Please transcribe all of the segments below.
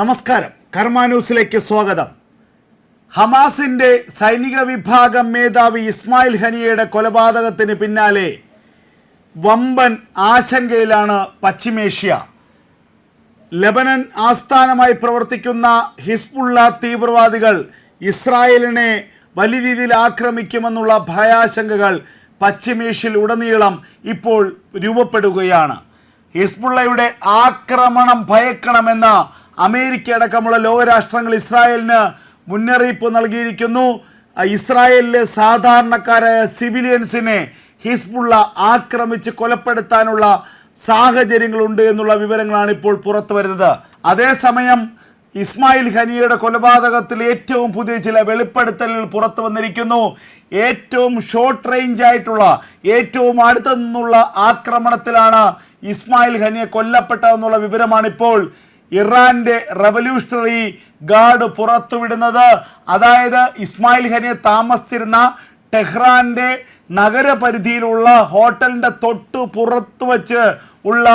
നമസ്കാരം. കർമ്മ ന്യൂസിലേക്ക് സ്വാഗതം. ഹമാസിന്റെ സൈനിക വിഭാഗം മേധാവി ഇസ്മായിൽ ഹനിയയുടെ കൊലപാതകത്തിന് പിന്നാലെ വമ്പൻ ആശങ്കയിലാണ് പശ്ചിമേഷ്യ. ലബനൻ ആസ്ഥാനമായി പ്രവർത്തിക്കുന്ന ഹിസ്ബുള്ള തീവ്രവാദികൾ ഇസ്രായേലിനെ വലിയ രീതിയിൽ ആക്രമിക്കുമെന്നുള്ള ഭയാശങ്കകൾ പശ്ചിമേഷ്യയിൽ ഉടനീളം ഇപ്പോൾ രൂപപ്പെടുകയാണ്. ഹിസ്ബുള്ളയുടെ ആക്രമണം ഭയക്കണമെന്ന അമേരിക്ക അടക്കമുള്ള ലോകരാഷ്ട്രങ്ങൾ ഇസ്രായേലിന് മുന്നറിയിപ്പ് നൽകിയിരിക്കുന്നു. ഇസ്രായേലിലെ സാധാരണക്കാരായ സിവിലിയൻസിനെ ഹിസ്ബുള്ള ആക്രമിച്ച് കൊലപ്പെടുത്താനുള്ള സാഹചര്യങ്ങളുണ്ട് എന്നുള്ള വിവരങ്ങളാണ് ഇപ്പോൾ പുറത്തു വരുന്നത്. അതേസമയം ഇസ്മായിൽ ഹനിയുടെ കൊലപാതകത്തിൽ ഏറ്റവും പുതിയ ചില വെളിപ്പെടുത്തലുകൾ പുറത്തു വന്നിരിക്കുന്നു. ഏറ്റവും ഷോർട്ട് റേഞ്ച് ആയിട്ടുള്ള ഏറ്റവും അടുത്തു നിന്നുള്ള ആക്രമണത്തിലാണ് ഇസ്മായിൽ ഹനിയെ കൊല്ലപ്പെട്ടതെന്നുള്ള വിവരമാണ് ഇപ്പോൾ ഇറാന്റെ റവല്യൂഷണറി ഗാർഡ് പുറത്തുവിടുന്നത്. അതായത് ഇസ്മായിൽ ഖനിയെ താമസിച്ചിരുന്ന ടെഹ്റാന്റെ നഗരപരിധിയിലുള്ള ഹോട്ടലിന്റെ തൊട്ട് പുറത്തു വച്ച് ഉള്ള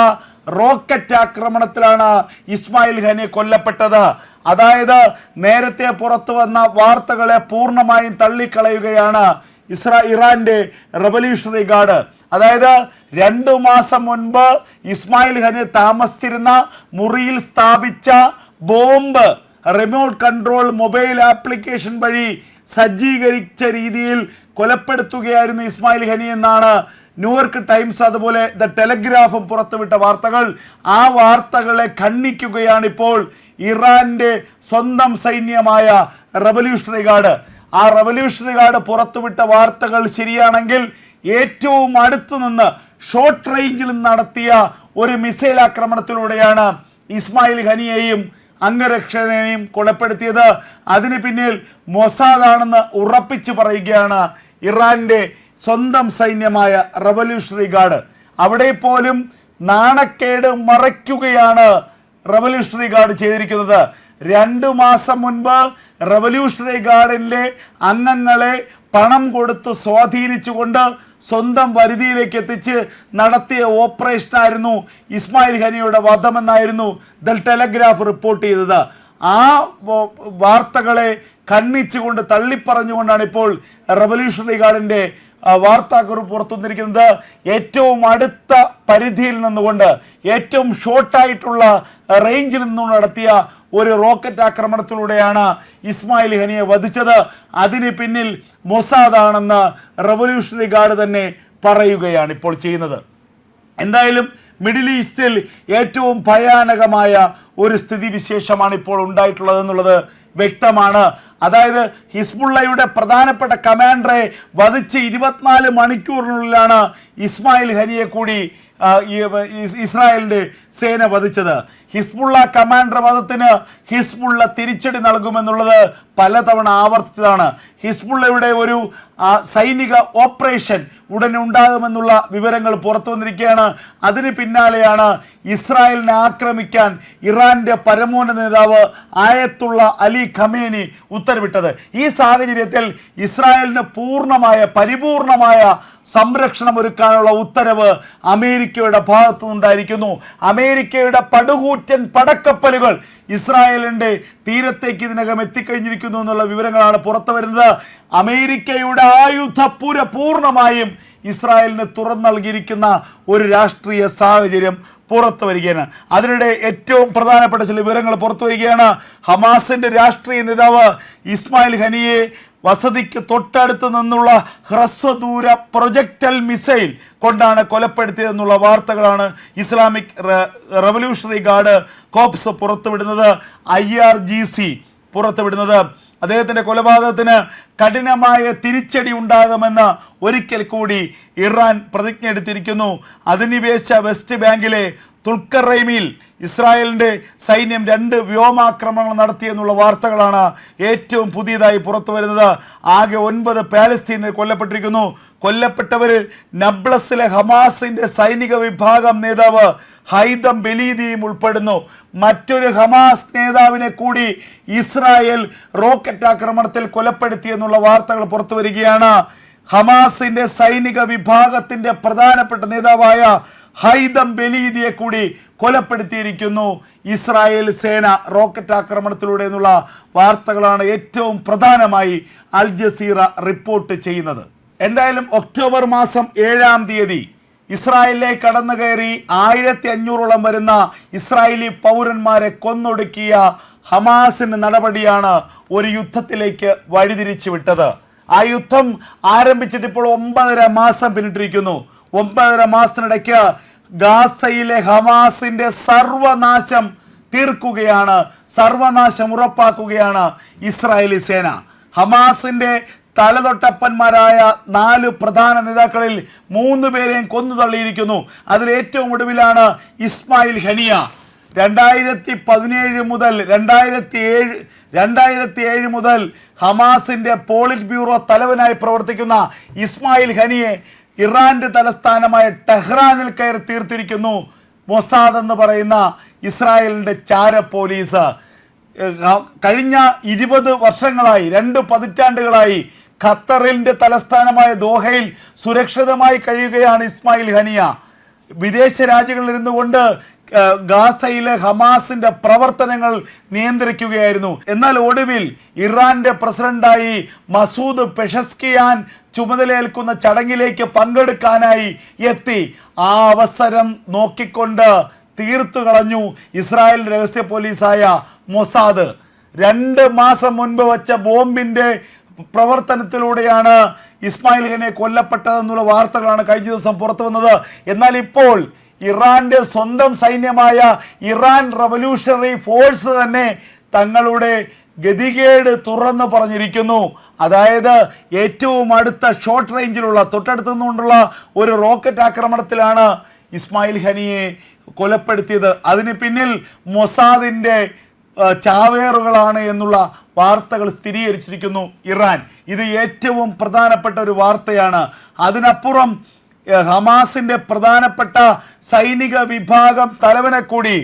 റോക്കറ്റ് ആക്രമണത്തിലാണ് ഇസ്മായിൽ ഖനി കൊല്ലപ്പെട്ടത്. അതായത് നേരത്തെ പുറത്തു വന്ന വാർത്തകളെ പൂർണമായും തള്ളിക്കളയുകയാണ് ഇസ്രാ ഇറാന്റെ റവല്യൂഷണറി ഗാർഡ്. അതായത് രണ്ടു മാസം മുൻപ് ഇസ്മായിൽ ഖനി താമസിച്ചിരുന്ന മുറിയിൽ സ്ഥാപിച്ച bomb remote control mobile application വഴി സജ്ജീകരിച്ച രീതിയിൽ കൊലപ്പെടുത്തുകയായിരുന്നു ഇസ്മായിൽ ഖനി എന്നാണ് ന്യൂയോർക്ക് ടൈംസ് അതുപോലെ ദ ടെലഗ്രാഫും പുറത്തുവിട്ട വാർത്തകൾ. ആ വാർത്തകളെ ഖണ്ണിക്കുകയാണിപ്പോൾ ഇറാന്റെ സ്വന്തം സൈന്യമായ റവല്യൂഷണറി ഗാർഡ് ആ റവല്യൂഷണറി ഗാർഡ് പുറത്തുവിട്ട വാർത്തകൾ ശരിയാണെങ്കിൽ ഏറ്റവും അടുത്തു നിന്ന് ഷോർട്ട് റേഞ്ചിൽ നടത്തിയ ഒരു മിസൈൽ ആക്രമണത്തിലൂടെയാണ് ഇസ്മായിൽ ഖനിയെയും അംഗരക്ഷകനെയും കൊലപ്പെടുത്തിയത്. അതിന് പിന്നിൽ മൊസാദാണെന്ന് ഉറപ്പിച്ചു പറയുകയാണ് ഇറാന്റെ സ്വന്തം സൈന്യമായ റവല്യൂഷണറി ഗാർഡ് അവിടെ പോലും നാണക്കേട് മറയ്ക്കുകയാണ് റവല്യൂഷണറി ഗാർഡ് ചെയ്തിരിക്കുന്നത്. രണ്ടു മാസം മുൻപ് റവല്യൂഷണറി ഗാർഡിലെ അംഗങ്ങളെ പണം കൊടുത്ത് സ്വാധീനിച്ചുകൊണ്ട് സ്വന്തം വരുതിയിലേക്ക് എത്തിച്ച് നടത്തിയ ഓപ്പറേഷനായിരുന്നു ഇസ്മായിൽ ഹനിയുടെ വധമെന്നായിരുന്നു ദൽ ടെലഗ്രാഫ് റിപ്പോർട്ട് ചെയ്തത്. ആ വാർത്തകളെ ഖണ്ഡിച്ചുകൊണ്ട് തള്ളിപ്പറഞ്ഞുകൊണ്ടാണ് ഇപ്പോൾ റവല്യൂഷണറി ഗാർഡിന്റെ വാർത്താക്കുറിപ്പ് പുറത്തു വന്നിരിക്കുന്നത് ഏറ്റവും അടുത്ത പരിധിയിൽ നിന്നുകൊണ്ട് ഏറ്റവും ഷോർട്ടായിട്ടുള്ള റേഞ്ചിൽ നിന്നും നടത്തിയ ഒരു റോക്കറ്റ് ആക്രമണത്തിലൂടെയാണ് ഇസ്മായിൽ ഹനിയെ വധിച്ചത്. അതിന് പിന്നിൽ മൊസാദാണെന്ന് റവല്യൂഷണറി ഗാർഡ് തന്നെ പറയുകയാണ് ഇപ്പോൾ ചെയ്യുന്നത്. എന്തായാലും മിഡിൽ ഈസ്റ്റിൽ ഏറ്റവും ഭയാനകമായ ഒരു സ്ഥിതിവിശേഷമാണ് ഇപ്പോൾ ഉണ്ടായിട്ടുള്ളത് എന്നുള്ളത് വ്യക്തമാണ്. അതായത് ഹിസ്ബുള്ളയുടെ പ്രധാനപ്പെട്ട കമാൻഡറെ വധിച്ച് ഇരുപത്തിനാല് മണിക്കൂറിനുള്ളിലാണ് ഇസ്മായിൽ ഹനിയെ കൂടി ഇസ്രായേലിന്റെ സേന വധിച്ചത്. ഹിസ്ബുള്ള കമാൻഡർ വധത്തിന് ഹിസ്ബുള്ള തിരിച്ചടി നൽകുമെന്നുള്ളത് പലതവണ ആവർത്തിച്ചതാണ്. ഹിസ്ബുള്ളയുടെ ഒരു സൈനിക ഓപ്പറേഷൻ ഉടനെ ഉണ്ടാകുമെന്നുള്ള വിവരങ്ങൾ പുറത്തു വന്നിരിക്കുകയാണ്. അതിന് പിന്നാലെയാണ് ഇസ്രായേലിനെ ആക്രമിക്കാൻ ഇറാന്റെ പരമോന്നത നേതാവ് ആയത്തുള്ള അലി ഖമേനി ഉത്തരവിട്ടത്. ഈ സാഹചര്യത്തിൽ ഇസ്രായേലിന് പൂർണമായ പരിപൂർണമായ സംരക്ഷണം ഒരുക്കാനുള്ള ഉത്തരവ് അമേരിക്കയുടെ ഭാഗത്തു നിന്നുണ്ടായിരിക്കുന്നു. അമേരിക്കയുടെ പടുകൂറ്റൻ പടക്കപ്പലുകൾ ഇസ്രായേലിന്റെ തീരത്തേക്ക് ഇതിനകം എത്തിക്കഴിഞ്ഞിരിക്കുന്നു എന്നുള്ള വിവരങ്ങളാണ് പുറത്തു വരുന്നത്. അമേരിക്കയുടെ ആയുധപ്പുര പൂർണമായും ഇസ്രായേലിന് തുറന്നു നൽകിയിരിക്കുന്ന ഒരു രാഷ്ട്രീയ സാഹചര്യം പുറത്തു വരികയാണ്. അതിനിടെ ഏറ്റവും പ്രധാനപ്പെട്ട ചില വിവരങ്ങൾ പുറത്തു വരികയാണ്. ഹമാസിന്റെ രാഷ്ട്രീയ നേതാവ് ഇസ്മായിൽ ഹനിയെ വസതിക്ക് തൊട്ടടുത്ത് നിന്നുള്ള ഹ്രസ്വദൂര പ്രൊജക്ടൽ മിസൈൽ കൊണ്ടാണ് കൊലപ്പെടുത്തിയതെന്നുള്ള വാർത്തകളാണ് ഇസ്ലാമിക് റവല്യൂഷണറി ഗാർഡ് കോപ്സ് പുറത്തുവിടുന്നത്. ഐ ആർ ജി സി പുറത്തുവിടുന്നത്. അദ്ദേഹത്തിന്റെ കൊലപാതകത്തിന് കഠിനമായ തിരിച്ചടി ഉണ്ടാകുമെന്ന് ഒരിക്കൽ കൂടി ഇറാൻ പ്രതിജ്ഞ എടുത്തിരിക്കുന്നു. അധിനിവേശ വെസ്റ്റ് ബാങ്കിലെ തുൽക്കറൈമിയിൽ ഇസ്രായേലിന്റെ സൈന്യം രണ്ട് വ്യോമാക്രമണങ്ങൾ നടത്തിയെന്നുള്ള വാർത്തകളാണ് ഏറ്റവും പുതിയതായി പുറത്തു വരുന്നത് ആകെ ഒൻപത് പാലസ്തീനിൽ കൊല്ലപ്പെട്ടിരിക്കുന്നു. കൊല്ലപ്പെട്ടവരിൽ നബ്ലസിലെ ഹമാസിന്റെ സൈനിക വിഭാഗം നേതാവ് ഹൈദം ബലീദിയും ഉൾപ്പെടുന്നു. മറ്റൊരു ഹമാസ് നേതാവിനെ കൂടി ഇസ്രായേൽ റോക്കറ്റ് ആക്രമണത്തിൽ കൊലപ്പെടുത്തി എന്നുള്ള വാർത്തകൾ പുറത്തു വരികയാണ്. ഹമാസിന്റെ സൈനിക വിഭാഗത്തിന്റെ പ്രധാനപ്പെട്ട നേതാവായ ഹൈദം ബലീദിയെ കൂടി കൊലപ്പെടുത്തിയിരിക്കുന്നു ഇസ്രായേൽ സേന റോക്കറ്റ് ആക്രമണത്തിലൂടെ എന്നുള്ള വാർത്തകളാണ് ഏറ്റവും പ്രധാനമായി അൽ ജസീറ റിപ്പോർട്ട് ചെയ്യുന്നത്. എന്തായാലും ഒക്ടോബർ മാസം ഏഴാം തീയതി ഇസ്രായേലിലേക്ക് കടന്നു കയറി ആയിരത്തി അഞ്ഞൂറോളം വരുന്ന ഇസ്രായേലി പൗരന്മാരെ കൊന്നൊടുക്കിയ ഹമാസിന്റെ നടപടിയാണ് ഒരു യുദ്ധത്തിലേക്ക് വഴിതിരിച്ചു വിട്ടത് ആ യുദ്ധം ആരംഭിച്ചിട്ട് ഇപ്പോൾ ഒമ്പതര മാസം പിന്നിട്ടിരിക്കുന്നു. ഒമ്പതര മാസത്തിനിടയ്ക്ക് ഗാസയിലെ ഹമാസിന്റെ സർവനാശം തീർക്കുകയാണ് സർവനാശം ഉറപ്പാക്കുകയാണ് ഇസ്രായേലി സേന. ഹമാസിന്റെ തലതൊട്ടപ്പന്മാരായ നാല് പ്രധാന നേതാക്കളിൽ മൂന്ന് പേരെയും കൊന്നു തള്ളിയിരിക്കുന്നു. അതിൽ ഏറ്റവും ഒടുവിലാണ് ഇസ്മായിൽ ഹനിയ. രണ്ടായിരത്തി പതിനേഴ് മുതൽ രണ്ടായിരത്തി ഏഴ് രണ്ടായിരത്തി ഏഴ് മുതൽ ഹമാസിന്റെ പോളിറ്റ് ബ്യൂറോ തലവനായി പ്രവർത്തിക്കുന്ന ഇസ്മായിൽ ഹനിയെ ഇറാന്റെ തലസ്ഥാനമായ ടെഹ്റാനിൽ കയറി തീർത്തിരിക്കുന്നു മൊസാദ് എന്ന് പറയുന്ന ഇസ്രായേലിന്റെ ചാര പോലീസ്. കഴിഞ്ഞ ഇരുപത് വർഷങ്ങളായി രണ്ട് പതിറ്റാണ്ടുകളായി ഖത്തറിന്റെ തലസ്ഥാനമായ ദോഹയിൽ സുരക്ഷിതമായി കഴിയുകയാണ് ഇസ്മായിൽ ഹനിയ. വിദേശ രാജ്യങ്ങളിൽ ഇരുന്നുകൊണ്ട് ഗാസയിലെ ഹമാസിന്റെ പ്രവർത്തനങ്ങൾ നിയന്ത്രിക്കുകയായിരുന്നു. എന്നാൽ ഒടുവിൽ ഇറാന്റെ പ്രസിഡന്റായി മസൂദ് പെഷസ്കിയാൻ ചുമതലയേൽക്കുന്ന ചടങ്ങിലേക്ക് പങ്കെടുക്കാനായി എത്തി. ആ അവസരം നോക്കിക്കൊണ്ട് തീർത്തു കളഞ്ഞു ഇസ്രായേൽ രഹസ്യ പോലീസായ മൊസാദ്. രണ്ട് മാസം മുൻപ് വച്ച ബോംബിന്റെ പ്രവർത്തനത്തിലൂടെയാണ് ഇസ്മായിൽ ഖനെ കൊല്ലപ്പെട്ടതെന്നുള്ള വാർത്തകളാണ് കഴിഞ്ഞ ദിവസം പുറത്തു വന്നത്. എന്നാൽ ഇപ്പോൾ ഇറാന്റെ സ്വന്തം സൈന്യമായ ഇറാൻ റവല്യൂഷണറി ഫോഴ്സ് തന്നെ തങ്ങളുടെ ഗതികേട് തുറന്നു പറഞ്ഞിരിക്കുന്നു. അതായത് ഏറ്റവും അടുത്ത ഷോർട്ട് റേഞ്ചിലുള്ള തൊട്ടടുത്തു നിന്നുകൊണ്ടുള്ള ഒരു റോക്കറ്റ് ആക്രമണത്തിലാണ് ഇസ്മായിൽ ഹനിയെ കൊലപ്പെടുത്തിയത്. അതിന് പിന്നിൽ മൊസാദിന്റെ ഏഹ്, ചാവേറുകളാണ് എന്നുള്ള വാർത്തകൾ സ്ഥിരീകരിച്ചിരിക്കുന്നു ഇറാൻ. ഇത് ഏറ്റവും പ്രധാനപ്പെട്ട ഒരു വാർത്തയാണ്. അതിനപ്പുറം ഹമാസിന്റെ പ്രധാനപ്പെട്ട സൈനിക വിഭാഗം തലവനെ കൂടി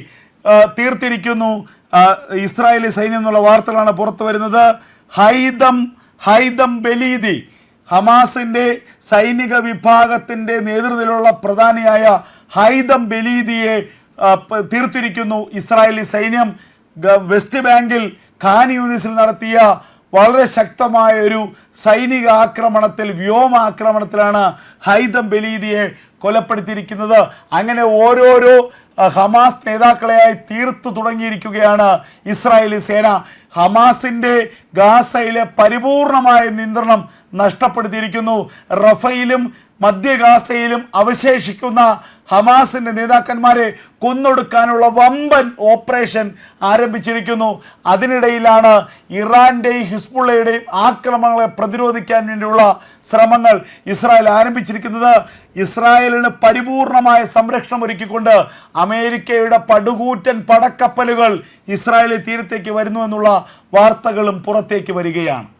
തീർത്തിരിക്കുന്നു. ഇസ്രായേലി സൈന്യം എന്നുള്ള വാർത്തകളാണ് പുറത്തു വരുന്നത്. ഹൈദം ഹൈദം ബലീദി ഹമാസിന്റെ സൈനിക വിഭാഗത്തിന്റെ നേതൃത്വത്തിലുള്ള പ്രധാനിയായ ഹൈദം ബലീദിയെ തീർത്തിരിക്കുന്നു ഇസ്രായേലി സൈന്യം. വെസ്റ്റ് ബാങ്കിൽ ഖാൻ യൂണിസിൽ നടത്തിയ വളരെ ശക്തമായ ഒരു സൈനിക ആക്രമണത്തിൽ വ്യോമാക്രമണത്തിലാണ് ഹൈദം ബലീദിയെ കൊലപ്പെടുത്തിയിരിക്കുന്നത്. അങ്ങനെ ഓരോരോ ഹമാസ് നേതാക്കളെയായി തീർത്തു തുടങ്ങിയിരിക്കുകയാണ് ഇസ്രായേലി സേന. ഹമാസിന്റെ ഗാസയിലെ പരിപൂർണമായ നിയന്ത്രണം നഷ്ടപ്പെടുത്തിയിരിക്കുന്നു. റഫയിലും മധ്യ ഗാസയിലും അവശേഷിക്കുന്ന ഹമാസിന്റെ നേതാക്കന്മാരെ കൊന്നൊടുക്കാനുള്ള വമ്പൻ ഓപ്പറേഷൻ ആരംഭിച്ചിരിക്കുന്നു. അതിനിടയിലാണ് ഇറാന്റെയും ഹിസ്ബുള്ളയുടെയും ആക്രമണങ്ങളെ പ്രതിരോധിക്കാൻ വേണ്ടിയുള്ള ശ്രമങ്ങൾ ഇസ്രായേൽ ആരംഭിച്ചിരിക്കുന്നത്. ഇസ്രായേലിന് പരിപൂർണമായ സംരക്ഷണം ഒരുക്കിക്കൊണ്ട് അമേരിക്കയുടെ പടുകൂറ്റൻ പടക്കപ്പലുകൾ ഇസ്രായേലി തീരത്തേക്ക് വരുന്നു എന്നുള്ള വാർത്തകളും പുറത്തേക്ക് വരികയാണ്.